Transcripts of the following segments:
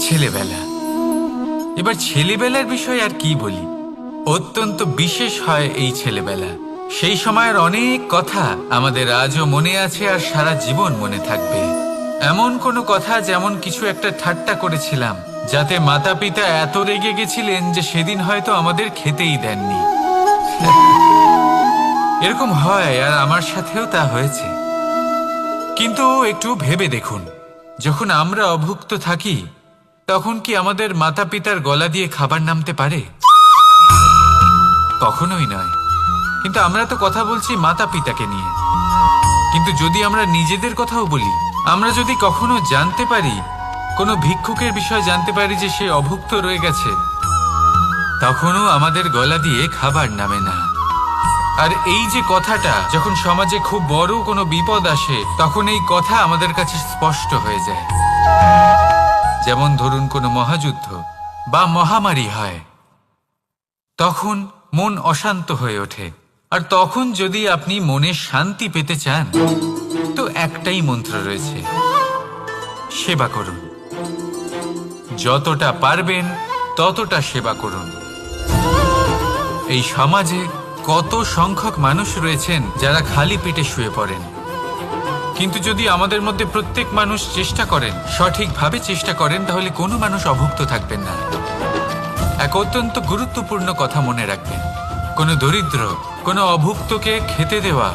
ছেলেবেলা। এবার ছেলেবেলার বিষয় আর কি বলি? অত্যন্ত বিশেষ হয় এই ছেলেবেলা। সেই সময়ের অনেক কথা আমাদের আজও মনে আছে আর সারা জীবন মনে থাকবে। এমন কোনো কথা যেমন কিছু একটা ঠাট্টা করেছিলাম, যাতে মাতা পিতা এত রেগে গেছিলেন যে সেদিন হয়তো আমাদের খেতেই দেননি। এরকম হয় আর আমার সাথেও তা হয়েছে। কিন্তু একটু ভেবে দেখুন, যখন আমরা অভুক্ত থাকি, তখন কি আমাদের মাতা পিতার গলা দিয়ে খাবার নামতে পারে? কখনোই নয়। কিন্তু আমরা তো কথা বলছি মাতা পিতাকে নিয়ে। কিন্তু যদি আমরা নিজেদের কথাও বলি, আমরা যদি কখনো জানতে পারি, কোনো ভিক্ষুকের বিষয় জানতে পারি যে সে অভুক্ত রয়ে গেছে, তখনও আমাদের গলা দিয়ে খাবার নামে না। আর এই যে কথাটা, যখন সমাজে খুব বড় কোনো বিপদ আসে, তখন এই কথা আমাদের কাছে স্পষ্ট হয়ে যায়। যেমন ধরুন কোনো মহাযুদ্ধ বা মহামারী হয়, তখন মন অশান্ত হয়ে ওঠে। আর তখন যদি আপনি মনে শান্তি পেতে চান, তো একটাই মন্ত্র রয়েছে, সেবা করুন। যতটা পারবেন, ততটা সেবা করুন। এই সমাজে কত সংখ্যক মানুষ রয়েছেন যারা খালি পেটে শুয়ে পড়েন। কিন্তু যদি আমাদের মধ্যে প্রত্যেক মানুষ চেষ্টা করেন, সঠিকভাবে চেষ্টা করেন, তাহলে কোনো মানুষ অভুক্ত থাকবেন না। এক অত্যন্ত গুরুত্বপূর্ণ কথা মনে রাখবেন। কোনো দরিদ্র, কোনো অভুক্তকে খেতে দেওয়া,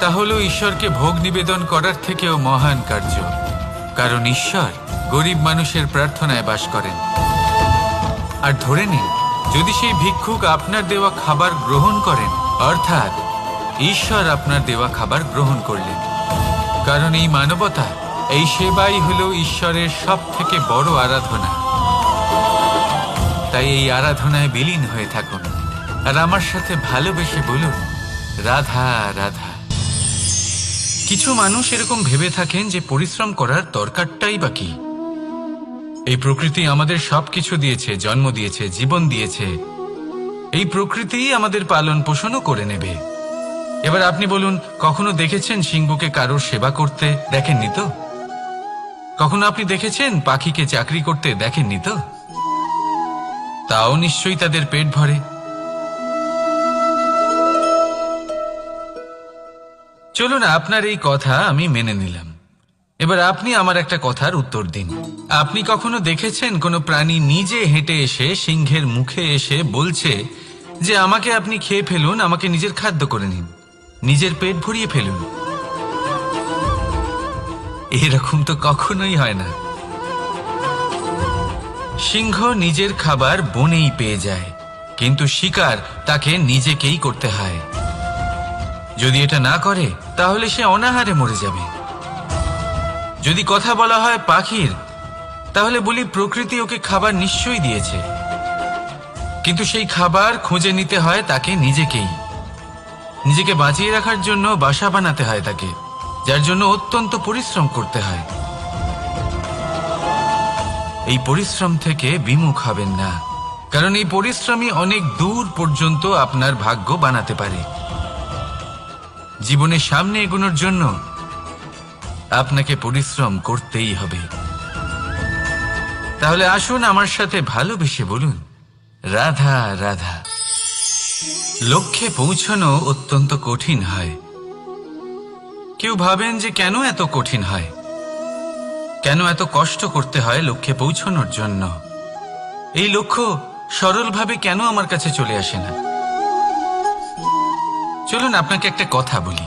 তা হলো ঈশ্বরকে ভোগ নিবেদন করার থেকেও মহান কার্য। কারণ ঈশ্বর গরিব মানুষের প্রার্থনায় বাস করেন। আর ধরে নিন যদি সেই ভিক্ষুক আপনার দেওয়া খাবার গ্রহণ করেন, অর্থাৎ ঈশ্বর আপনার দেওয়া খাবার গ্রহণ করলেন। কারণ এই মানবতা, এই সেবাই হলো ঈশ্বরের সব থেকে বড় আরাধনা। তাই এই আরাধনায় বিলীন হয়ে থাকুন। আর আমার সাথে ভালোবেসে বলুন, রাধা রাধা। কিছু মানুষ এরকম ভেবে থাকেন যে পরিশ্রম করার দরকারটাই বা কি? এই প্রকৃতি আমাদের সবকিছু দিয়েছে, জন্ম দিয়েছে, জীবন দিয়েছে। এই প্রকৃতিই আমাদের পালন পোষণও করে নেবে। এবার আপনি বলুন, কখনো দেখেছেন সিংহকে কারোর সেবা করতে দেখেননি তো? কখনো আপনি দেখেছেন পাখিকে চাকরি করতে দেখেননি তো? তাও নিশ্চয়ই তাদের পেট ভরে। চলুন, আপনার এই কথা আমি মেনে নিলাম। এবার আপনি আমার একটা কথার উত্তর দিন। আপনি কখনো দেখেছেন কোনো প্রাণী নিজে হেঁটে এসে সিংহের মুখে এসে বলছে যে, আমাকে আপনি খেয়ে ফেলুন, আমাকে নিজের খাদ্য করে নিন, নিজের পেট ভরিয়ে ফেলুন এরকম তো কখনোই হয় না। সিংহ নিজের খাবার বনেই পেয়ে যায়, কিন্তু শিকার তাকে নিজেকেই করতে হয়। যদি এটা না করে, তাহলে সে অনাহারে মরে যাবে। যদি কথা বলা হয় পাখির, তাহলে বলি প্রকৃতি ওকে খাবার নিশ্চয়ই দিয়েছে। কিন্তু সেই খাবার খুঁজে নিতে হয় তাকে নিজেকেই। নিজেকে বাঁচিয়ে রাখার জন্য বাসা বানাতে হয় তাকে, যার জন্য অত্যন্ত পরিশ্রম করতে হয়। এই পরিশ্রম থেকে বিমুখ হবেন না, কারণ এই পরিশ্রমই অনেক দূর পর্যন্ত আপনার ভাগ্য বানাতে পারে। জীবনের সামনে এগোনোর জন্য আপনাকে পরিশ্রম করতেই হবে। তাহলে আসুন আমার সাথে ভালোবেসে বলুন, রাধা রাধা। লক্ষ্যে পৌঁছানো অত্যন্ত কঠিন হয়। কেউ ভাবেন যে কেন এত কঠিন হয়? কেন এত কষ্ট করতে হয় লক্ষ্যে পৌঁছানোর জন্য? এই লক্ষ্য সরলভাবে কেন আমার কাছে চলে আসে না? চলুন আপনাকে একটা কথা বলি।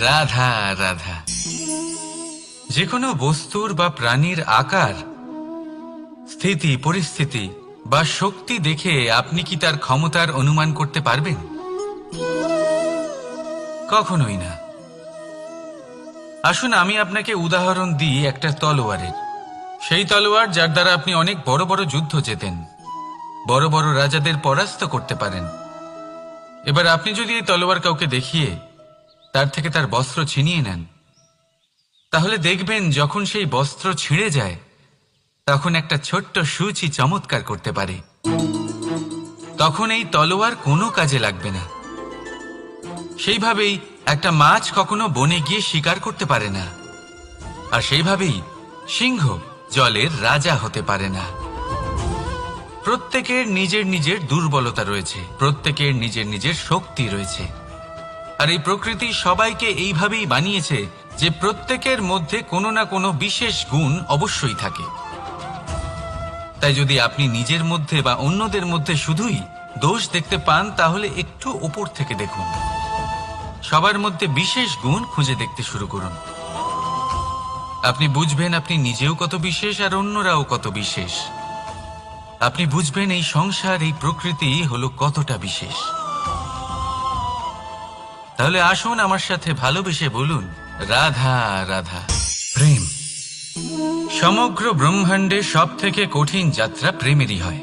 রাধা রাধা। যে কোনো বস্তুর বা প্রাণীর আকার, স্থিতি, পরিস্থিতি বা শক্তি দেখে আপনি কি তার ক্ষমতার অনুমান করতে পারবেন? কখনোই না। আসুন আমি আপনাকে উদাহরণ দিই একটা তলোয়ারের। সেই তলোয়ার যার দ্বারা আপনি অনেক বড় বড় যুদ্ধ জেতেন, বড় বড় রাজাদের পরাস্ত করতে পারেন। এবার আপনি যদি এই তলোয়ার কাউকে দেখিয়ে তার থেকে তার বস্ত্র ছিনিয়ে নেন। তাহলে দেখবেন যখন সেই বস্ত্র ছিঁড়ে যায়, তখন একটা ছোট্ট সূচি চমৎকার করতে পারে। তখন এই তলোয়ার কোনো কাজে লাগবে না। সেইভাবেই একটা মাছ কখনো বনে গিয়ে শিকার করতে পারে না। আর সেইভাবেই সিংহ জলের রাজা হতে পারে না। প্রত্যেকের নিজের নিজের দুর্বলতা রয়েছে, প্রত্যেকের নিজের নিজের শক্তি রয়েছে। আর এই প্রকৃতি সবাইকে এইভাবেই বানিয়েছে যে প্রত্যেকের মধ্যে কোনো না কোনো বিশেষ গুণ অবশ্যই থাকে। তাই যদি আপনি নিজের মধ্যে বা অন্যদের মধ্যে শুধুই দোষ দেখতে পান, তাহলে একটু ওপর থেকে দেখুন। সবার মধ্যে বিশেষ গুণ খুঁজে দেখতে শুরু করুন। আপনি বুঝবেন আপনি নিজেও কত বিশেষ আর অন্যরাও কত বিশেষ। আপনি বুঝবেন এই সংসার, এই প্রকৃতি হলো কতটা বিশেষ। তাহলে আসুন আমার সাথে ভালোবেসে বলুন, রাধা রাধা। প্রেম। সমগ্র ব্রহ্মাণ্ডে সব থেকে কঠিন যাত্রা প্রেমেরই হয়।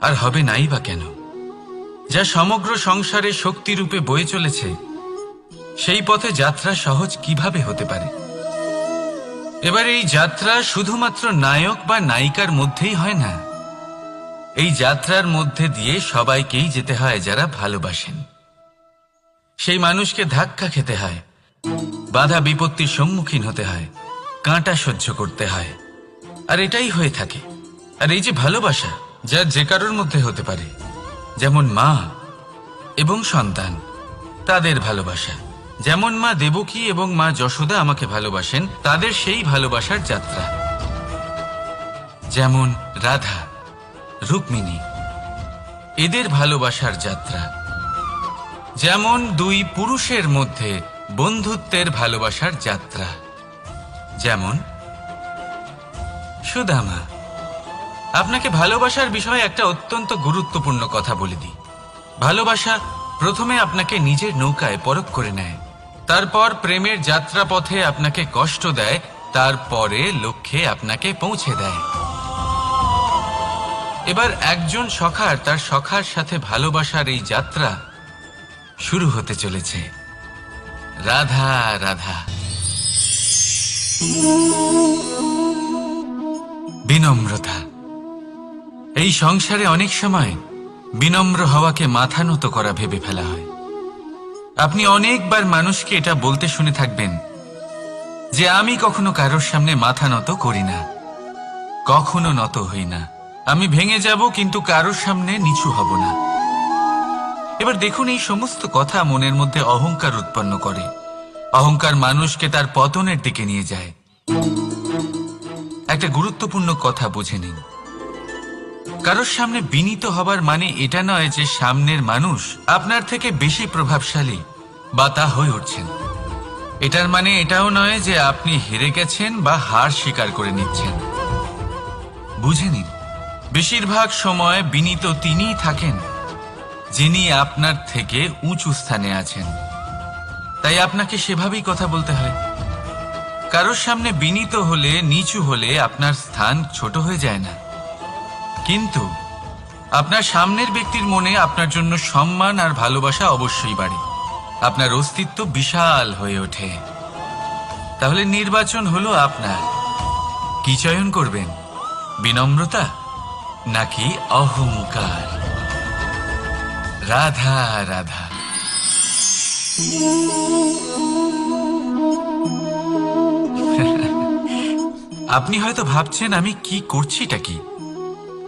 আর হবে নাই বা কেন? যা সমগ্র সংসারে শক্তিরূপে বয়ে চলেছে, সেই পথে যাত্রা সহজ কীভাবে হতে পারে? এবার এই যাত্রা শুধুমাত্র নায়ক বা নায়িকার মধ্যেই হয় না। এই যাত্রার মধ্যে দিয়ে সবাইকেই যেতে হয় যারা ভালোবাসেন। সেই মানুষকে ধাক্কা খেতে হয়। বাধা বিপত্তির সম্মুখীন হতে হয়। কাঁটা সহ্য করতে হয়। আর এটাই হয়ে থাকে। আর এই যে ভালোবাসা, যা যে কারোর মধ্যে হতে পারে, যেমন মা এবং সন্তান, তাদের ভালোবাসা। যেমন মা দেবকী এবং মা যশোদা আমাকে ভালোবাসেন, তাদের সেই ভালোবাসার যাত্রা। যেমন রাধা, রুক্মিণী, এদের ভালোবাসার যাত্রা। যেমন দুই পুরুষের মধ্যে বন্ধুত্বের ভালোবাসার যাত্রা। যেমন, সুদামা, আপনাকে ভালোবাসার বিষয়ে একটা অত্যন্ত গুরুত্বপূর্ণ কথা বলে দিই। ভালোবাসা প্রথমে আপনাকে নিজের নৌকায় পরখ করে নেয়। তারপর প্রেমের যাত্রা পথে আপনাকে কষ্ট দেয়, তারপরে লক্ষ্যে আপনাকে পৌঁছে দেয়। এবার একজন সখার তার সখার সাথে ভালোবাসার এই যাত্রা শুরু হতে চলেছে। রাধা রাধা। বিনম্রতা। এই সংসারে অনেক সময় বিনম্র হওয়াকে মাথা নত করা ভেবে ফেলা হয়। আপনি অনেকবার মানুষকে এটা বলতে শুনে থাকবেন যে আমি কখনো কারোর সামনে মাথা নত করি না। কখনো নত হই না। আমি ভেঙে যাব, কিন্তু কারোর সামনে নিচু হব না। এবার দেখুন এই সমস্ত কথা মনের মধ্যে অহংকার উৎপন্ন করে। অহংকার মানুষকে তার পতনের দিকে নিয়ে যায়। একটা গুরুত্বপূর্ণ কথা বুঝে নিন। কারোর সামনে বিনীত হবার মানে এটা নয় যে সামনের মানুষ আপনার থেকে বেশি প্রভাবশালী বা তা হয়ে উঠছেন। এটার মানে এটাও নয় যে আপনি হেরে গেছেন বা হার স্বীকার করে নিচ্ছেন। বুঝে নিন, বেশিরভাগ সময় বিনীত তিনিই থাকেন। যিনি আপনার থেকে উঁচু স্থানে আছেন। তাই আপনাকে সেভাবেই কথা বলতে হয়। কারোর সামনে বিনীত হলে, নিচু হলে আপনার স্থান ছোট হয়ে যায় না। কিন্তু আপনার সামনের ব্যক্তির মনে আপনার জন্য সম্মান আর ভালোবাসা অবশ্যই বাড়ে। আপনার অস্তিত্ব বিশাল হয়ে ওঠে। তাহলে নির্বাচন হলো আপনার। কি চয়ন করবেন? বিনম্রতা নাকি অহংকার? রাধা রাধা। আপনি হয়তো ভাবছেন, আমি কি করছিটা কি?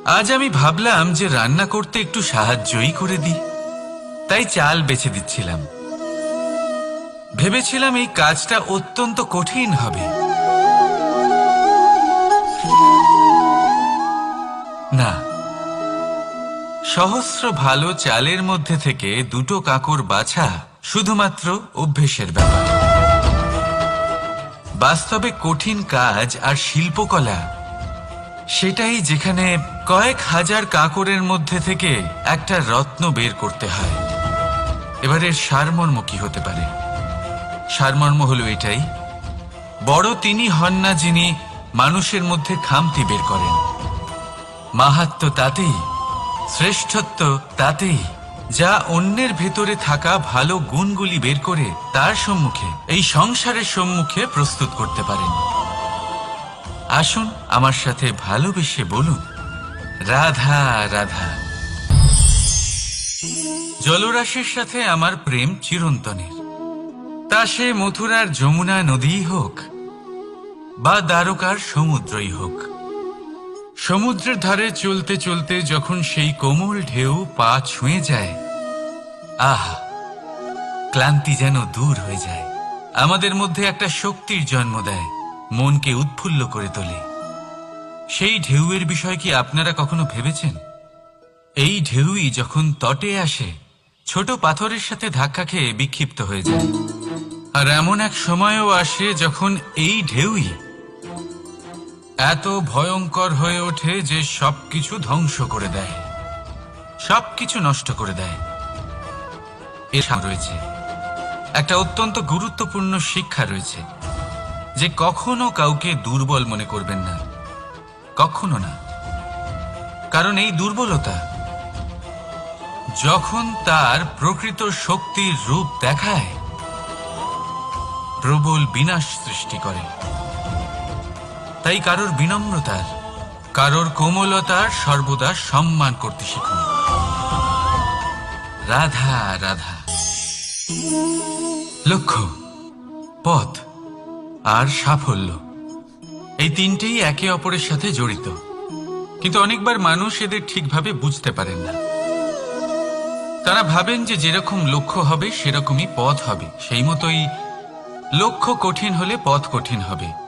আজ আমি ভাবলাম যে রান্না করতে একটু সাহায্যই করে দিই। তাই চাল বেছে দিচ্ছিলাম। ভেবেছিলাম এই কাজটা অত্যন্ত কঠিন হবে। না সহস্র ভালো চালের মধ্যে থেকে দুটো কাকর বাছা শুধুমাত্র অভ্যেসের ব্যাপার। বাস্তবে কঠিন কাজ আর শিল্পকলা, সেটাই যেখানে কয়েক হাজার কাকরের মধ্যে থেকে একটা রত্ন বের করতে হয়। এবারের সারমর্ম কি হতে পারে? সারমর্ম হলো এটাই, বড় তিনি হন না যিনি মানুষের মধ্যে খামতি বের করেন। মাহাত্ম তাতেই শ্রেষ্ঠত্ব তাতেই। যা অন্যের ভেতরে থাকা ভালো গুণগুলি বের করে তার সম্মুখে, এই সংসারের সম্মুখে প্রস্তুত করতে পারেন। আসুন আমার সাথে ভালোবেসে বলুন, রাধা রাধা। জলরাশির সাথে আমার প্রেম চিরন্তনের। তা সে মথুরার যমুনা নদীই হোক বা দ্বারকার সমুদ্রই হোক। সমুদ্রের ধারে চলতে চলতে যখন সেই কোমল ঢেউ পা ছুঁয়ে যায়, আহা, ক্লান্তি যেন দূর হয়ে যায়। আমাদের মধ্যে একটা শক্তির জন্ম দেয়, মনকে উৎফুল্ল করে তোলে। সেই ঢেউয়ের বিষয় কি আপনারা কখনো ভেবেছেন? এই ঢেউই যখন তটে আসে, ছোট পাথরের সাথে ধাক্কা খেয়ে বিক্ষিপ্ত হয়ে যায়। আর এমন এক সময়ও আসে যখন এই ঢেউই এত ভয়ঙ্কর হয়ে ওঠে যে সবকিছু ধ্বংস করে দেয়। সবকিছু নষ্ট করে দেয়। এর সাথে রয়েছে। একটা অত্যন্ত গুরুত্বপূর্ণ শিক্ষা রয়েছে যে কখনো কাউকে দুর্বল মনে করবেন না। কখনো না। কারণ এই দুর্বলতা যখন তার প্রকৃত শক্তির রূপ দেখায়, প্রবল বিনাশ সৃষ্টি করে। তাই কারোর বিনম্রতার, কারোর কোমলতার সর্বদা সম্মান করতে শিখুন। রাধা রাধা। লক্ষ্য, পথ আর সাফল্য। এই তিনটেই একে অপরের সাথে জড়িত। কিন্তু অনেকবার মানুষ এদের ঠিকভাবে বুঝতে পারেন না। তারা ভাবেন যে যেরকম লক্ষ্য হবে, সেরকমই পথ হবে। সেই মতোই লক্ষ্য কঠিন হলে পথ কঠিন হবে।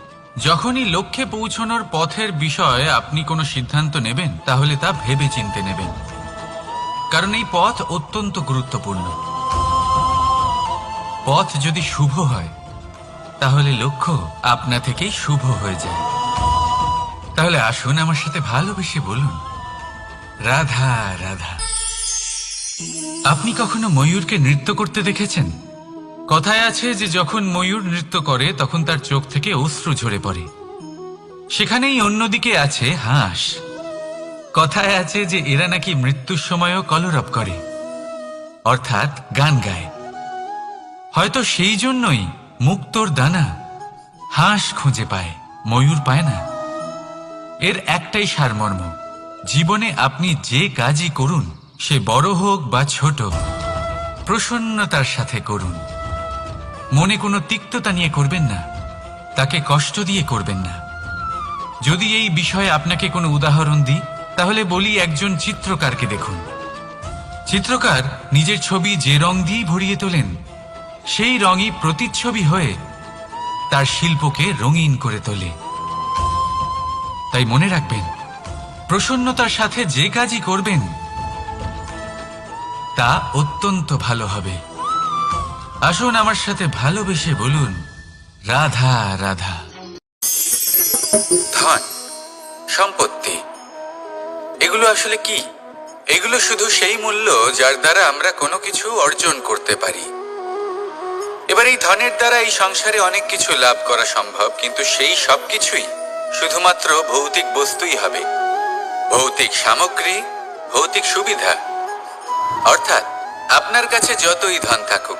যখনই লক্ষ্যে পৌঁছানোর পথের বিষয়ে আপনি কোনো সিদ্ধান্ত নেবেন, তাহলে তা ভেবে চিনতে নেবেন। কারণ এই পথ অত্যন্ত গুরুত্বপূর্ণ। পথ যদি শুভ হয়, তাহলে লক্ষ্য আপনা থেকেই শুভ হয়ে যায়। তাহলে আসুন আমার সাথে ভালোবেসে বলুন, রাধা রাধা। আপনি কখনো ময়ূরকে নৃত্য করতে দেখেছেন? কথায় আছে যে যখন ময়ূর নৃত্য করে, তখন তার চোখ থেকে অশ্রু ঝরে পড়ে। সেখানেই অন্যদিকে আছে হাঁস। কথায় আছে যে এরা নাকি মৃত্যুর সময়ও কলরব করে, অর্থাৎ গান গায়। হয়তো সেই জন্যই মুক্তোর দানা হাঁস খুঁজে পায়, ময়ূর পায় না। এর একটাই সারমর্ম, জীবনে আপনি যে কাজই করুন, সে বড় হোক বা ছোট প্রসন্নতার সাথে করুন। মনে কোনো তিক্ততা নিয়ে করবেন না। তাকে কষ্ট দিয়ে করবেন না। যদি এই বিষয়ে আপনাকে কোনো উদাহরণ দিই, তাহলে বলি একজন চিত্রকারকে দেখুন। চিত্রকার নিজের ছবি যে রং দিয়েই ভরিয়ে তোলেন, সেই রঙই প্রতিচ্ছবি হয়ে তার শিল্পকে রঙিন করে তোলে। তাই মনে রাখবেন, প্রসন্নতার সাথে যে কাজই করবেন, তা অত্যন্ত ভালো হবে। আসুন আমার সাথে ভালোবেসে বলুন, রাধা রাধা। ধন, সম্পত্তি, এগুলো আসলে কি? এগুলো শুধু সেই মূল্য যার দ্বারা আমরা কোনো কিছু অর্জন করতে পারি। এবার এই ধনের দ্বারা এই সংসারে অনেক কিছু লাভ করা সম্ভব, কিন্তু সেই সব কিছুই শুধুমাত্র ভৌতিক বস্তুই হবে। ভৌতিক সামগ্রী, ভৌতিক সুবিধা। অর্থাৎ আপনার কাছে যতই ধন থাকুক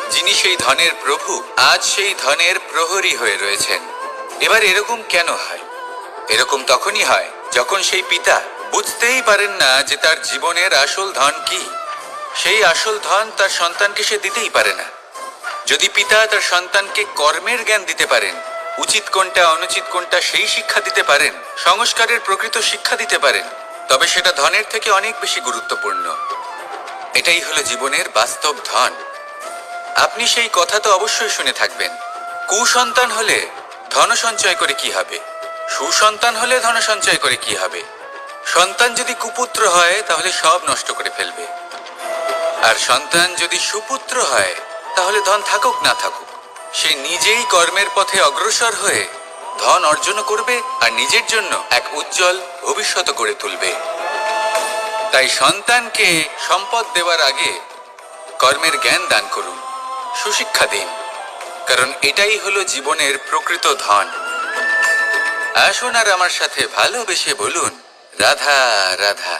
যিনি সেই ধনের প্রভু, আজ সেই ধনের প্রহরী হয়ে রয়েছেন। এবার এরকম কেন হয়? এরকম তখনই হয় যখন সেই পিতা বুঝতেই পারেন না যে তার জীবনের আসল ধন কি। সেই আসল ধন তার সন্তানকে সে দিতেই পারে না। যদি পিতা তার সন্তানকে কর্মের জ্ঞান দিতে পারেন, উচিত কোনটা, অনুচিত কোনটা সেই শিক্ষা দিতে পারেন, সংস্কারের প্রকৃত শিক্ষা দিতে পারেন, তবে সেটা ধনের থেকে অনেক বেশি গুরুত্বপূর্ণ। এটাই হলো জীবনের বাস্তব ধন। আপনি সেই কথা তো অবশ্যই শুনে থাকবেন। কুসন্তান হলে ধন সঞ্চয় করে কি হবে? সুসন্তান হলে ধন সঞ্চয় করে কি হবে? সন্তান যদি কুপুত্র হয়, তাহলে সব নষ্ট করে ফেলবে। আর সন্তান যদি সুপুত্র হয়, তাহলে ধন থাকুক না থাকুক। সে নিজেই কর্মের পথে অগ্রসর হয়ে ধন অর্জন করবে আর নিজের জন্য এক উজ্জ্বল ভবিষ্যৎ গড়ে তুলবে। তাই সন্তানকে সম্পদ দেওয়ার আগে কর্মের জ্ঞান দান করুন। সুশিক্ষা দিন। কারণ এটাই হলো জীবনের প্রকৃত ধন। আসুন আর আমার সাথে ভালোবেসে বলুন, রাধা রাধা।